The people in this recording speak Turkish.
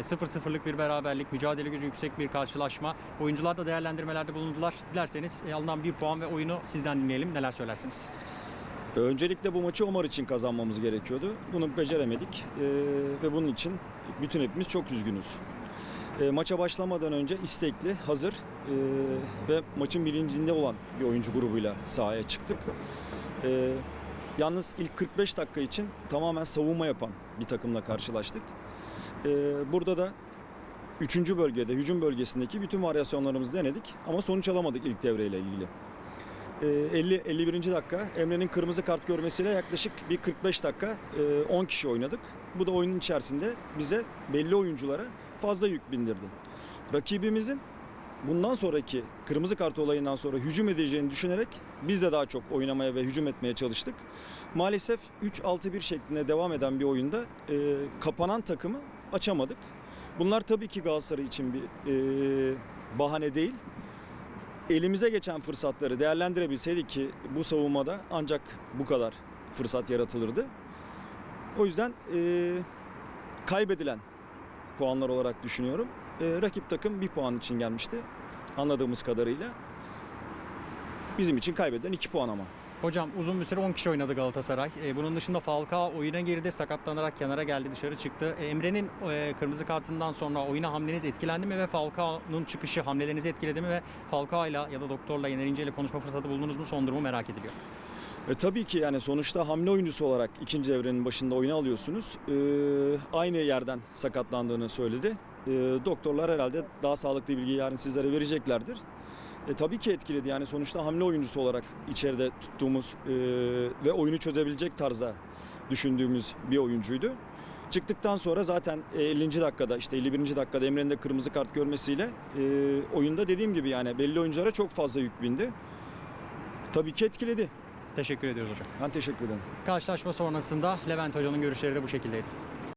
0-0'lık bir beraberlik, mücadele gücü yüksek bir karşılaşma. Oyuncular da değerlendirmelerde bulundular. Dilerseniz e, alınan bir puan ve oyunu sizden dinleyelim. Neler söylersiniz? Öncelikle bu maçı Omar için kazanmamız gerekiyordu. Bunu beceremedik Ee, ve bunun için bütün hepimiz çok üzgünüz. Ee, maça başlamadan önce istekli, hazır ee, ve maçın bilincinde olan bir oyuncu grubuyla sahaya çıktık. Ee, yalnız ilk 45 dakika için tamamen savunma yapan bir takımla karşılaştık. Ee, burada da 3. bölgede, hücum bölgesindeki bütün varyasyonlarımızı denedik ama sonuç alamadık ilk devreyle ilgili. Ee, 50 51. dakika Emre'nin kırmızı kart görmesiyle yaklaşık bir 45 dakika e, 10 kişi oynadık. Bu da oyunun içerisinde bize belli oyunculara fazla yük bindirdi. Rakibimizin bundan sonraki kırmızı kart olayından sonra hücum edeceğini düşünerek biz de daha çok oynamaya ve hücum etmeye çalıştık. Maalesef 3-6-1 şeklinde devam eden bir oyunda e, kapanan takımı açamadık. Bunlar tabii ki Galatasaray için bir e, bahane değil elimize geçen fırsatları değerlendirebilseydik ki bu savunmada ancak bu kadar fırsat yaratılırdı. O yüzden e, kaybedilen puanlar olarak düşünüyorum. E, rakip takım bir puan için gelmişti anladığımız kadarıyla. Bizim için kaybedilen iki puan ama. Hocam uzun bir süre 10 kişi oynadı Galatasaray. E, bunun dışında Falcao oyuna girdi, sakatlanarak kenara geldi, dışarı çıktı. E, Emre'nin e, kırmızı kartından sonra oyuna hamleniz etkilendi mi ve Falcao'nun çıkışı hamlelerinizi etkiledi mi ve Falcao'yla ya da doktorla Yener ile konuşma fırsatı buldunuz mu? Son durumu merak ediliyor. E, tabii ki yani sonuçta hamle oyuncusu olarak ikinci devrenin başında oyuna alıyorsunuz. E, aynı yerden sakatlandığını söyledi. E, doktorlar herhalde daha sağlıklı bilgiyi yarın sizlere vereceklerdir. E, tabii ki etkiledi yani sonuçta hamle oyuncusu olarak içeride tuttuğumuz e, ve oyunu çözebilecek tarzda düşündüğümüz bir oyuncuydu. Çıktıktan sonra zaten e, 50. dakikada işte 51. dakikada Emre'nin de kırmızı kart görmesiyle e, oyunda dediğim gibi yani belli oyunculara çok fazla yük bindi. Tabii ki etkiledi. Teşekkür ediyoruz hocam. Ben teşekkür ederim. Karşılaşma sonrasında Levent Hoca'nın görüşleri de bu şekildeydi.